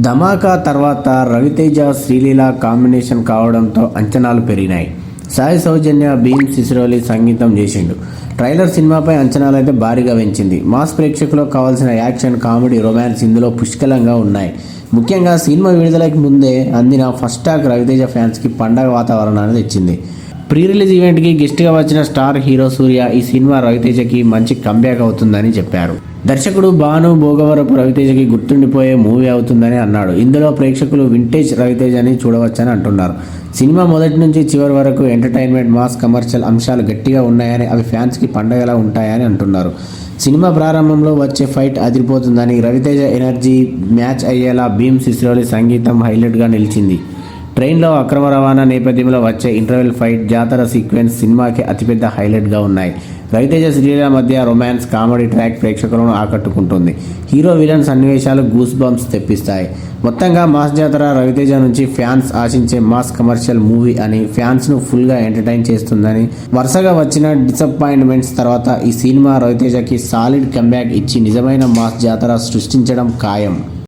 ధమాకా తర్వాత రవితేజ శ్రీలీల కాంబినేషన్ కావడంతో అంచనాలు పెరిగినాయి. సాయి సౌజన్య భీమ్ సిసిరోలి సంగీతం చేసిండు. ట్రైలర్ సినిమాపై అంచనాలు అయితే భారీగా పెంచింది మాస్ ప్రేక్షకులకు కావాల్సిన యాక్షన్ కామెడీ రొమాన్స్ ఇందులో పుష్కలంగా ఉన్నాయి. ముఖ్యంగా సినిమా విడుదలకి ముందే అందిన ఫస్ట్ టాక్ రవితేజ ఫ్యాన్స్కి పండగ వాతావరణాన్ని తెచ్చింది. ప్రీ రిలీజ్ ఈవెంట్కి గెస్ట్గా వచ్చిన స్టార్ హీరో సూర్య ఈ సినిమా రవితేజకి మంచి కంబ్యాక్ అవుతుందని చెప్పారు. దర్శకుడు భాను భోగవరపు రవితేజకి గుర్తుండిపోయే మూవీ అవుతుందని అన్నాడు. ఇందులో ప్రేక్షకులు వింటేజ్ రవితేజని చూడవచ్చని అంటున్నారు. సినిమా మొదటి నుంచి చివరి వరకు ఎంటర్టైన్మెంట్ మాస్ కమర్షియల్ అంశాలు గట్టిగా ఉన్నాయని అవి ఫ్యాన్స్కి పండగలా ఉంటాయని అంటున్నారు. సినిమా ప్రారంభంలో వచ్చే ఫైట్ అదిరిపోతుందని రవితేజ ఎనర్జీ మ్యాచ్ అయ్యేలా భీమ్ సిసిరోలి సంగీతం హైలైట్గా నిలిచింది. ట్రైన్లో అక్రమ రవాణా నేపథ్యంలో వచ్చే ఇంటర్వెల్ ఫైట్ జాతర సీక్వెన్స్ సినిమాకి అతిపెద్ద హైలైట్గా ఉన్నాయి. రవితేజ శ్రీల మధ్య రొమాన్స్ కామెడీ ట్రాక్ ప్రేక్షకులను ఆకట్టుకుంటుంది. హీరో విలన్ సన్నివేశాలు గూస్ బంప్స్ తెప్పిస్తాయి. మొత్తంగా మాస్ జాతర రవితేజ నుంచి ఫ్యాన్స్ ఆశించే మాస్ కమర్షియల్ మూవీ అని ఫ్యాన్స్ను ఫుల్గా ఎంటర్టైన్ చేస్తుందని వరుసగా వచ్చిన డిసప్పాయింట్మెంట్స్ తర్వాత ఈ సినిమా రవితేజకి సాలిడ్ కంబ్యాక్ ఇచ్చి నిజమైన మాస్ జాతర సృష్టించడం ఖాయం.